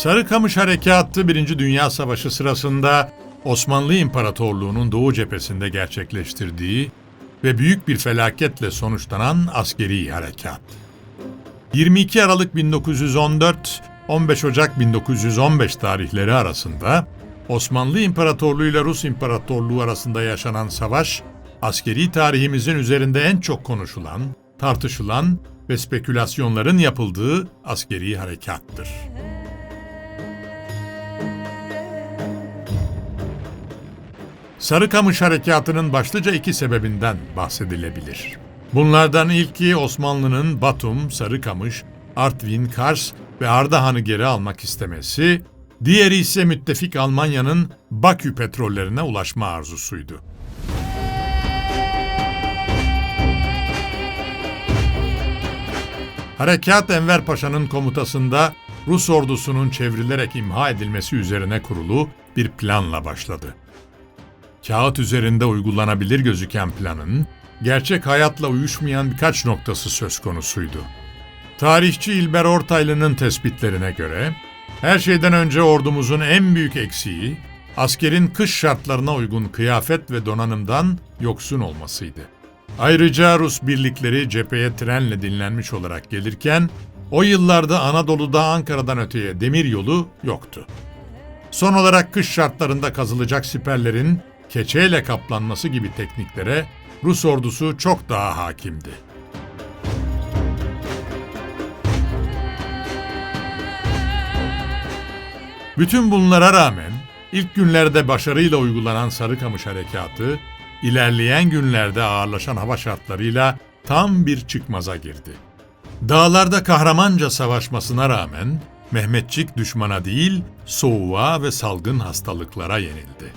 Sarıkamış Harekatı 1. Dünya Savaşı sırasında Osmanlı İmparatorluğu'nun Doğu cephesinde gerçekleştirdiği ve büyük bir felaketle sonuçlanan askeri harekat. 22 Aralık 1914 15 Ocak 1915 tarihleri arasında Osmanlı İmparatorluğu ile Rus İmparatorluğu arasında yaşanan savaş, askeri tarihimizin üzerinde en çok konuşulan, tartışılan ve spekülasyonların yapıldığı askeri harekattır. Sarıkamış Harekatı'nın başlıca iki sebebinden bahsedilebilir. Bunlardan ilki Osmanlı'nın Batum, Sarıkamış, Artvin, Kars ve Ardahan'ı geri almak istemesi, diğeri ise müttefik Almanya'nın Bakü petrollerine ulaşma arzusuydu. Harekat Enver Paşa'nın komutasında Rus ordusunun çevrilerek imha edilmesi üzerine kurulu bir planla başladı. Kağıt üzerinde uygulanabilir gözüken planın, gerçek hayatla uyuşmayan birkaç noktası söz konusuydu. Tarihçi İlber Ortaylı'nın tespitlerine göre, her şeyden önce ordumuzun en büyük eksiği, askerin kış şartlarına uygun kıyafet ve donanımdan yoksun olmasıydı. Ayrıca Rus birlikleri cepheye trenle dinlenmiş olarak gelirken, o yıllarda Anadolu'da Ankara'dan öteye demir yolu yoktu. Son olarak kış şartlarında kazılacak siperlerin keçeyle kaplanması gibi tekniklere Rus ordusu çok daha hakimdi. Bütün bunlara rağmen ilk günlerde başarıyla uygulanan Sarıkamış Harekatı, ilerleyen günlerde ağırlaşan hava şartlarıyla tam bir çıkmaza girdi. Dağlarda kahramanca savaşmasına rağmen Mehmetçik düşmana değil, soğuğa ve salgın hastalıklara yenildi.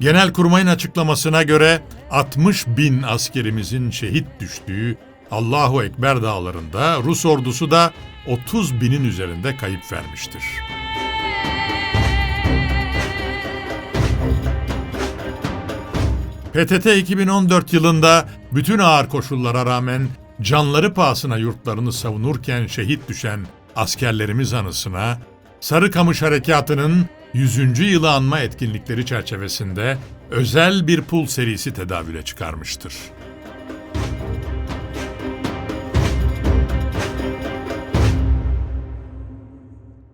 Genelkurmay'ın açıklamasına göre 60 bin askerimizin şehit düştüğü Allahu Ekber dağlarında Rus ordusu da 30 binin üzerinde kayıp vermiştir. PTT 2014 yılında bütün ağır koşullara rağmen canları pahasına yurtlarını savunurken şehit düşen askerlerimiz anısına Sarıkamış Harekatı'nın 100. yılı anma etkinlikleri çerçevesinde özel bir pul serisi tedavüle çıkarmıştır.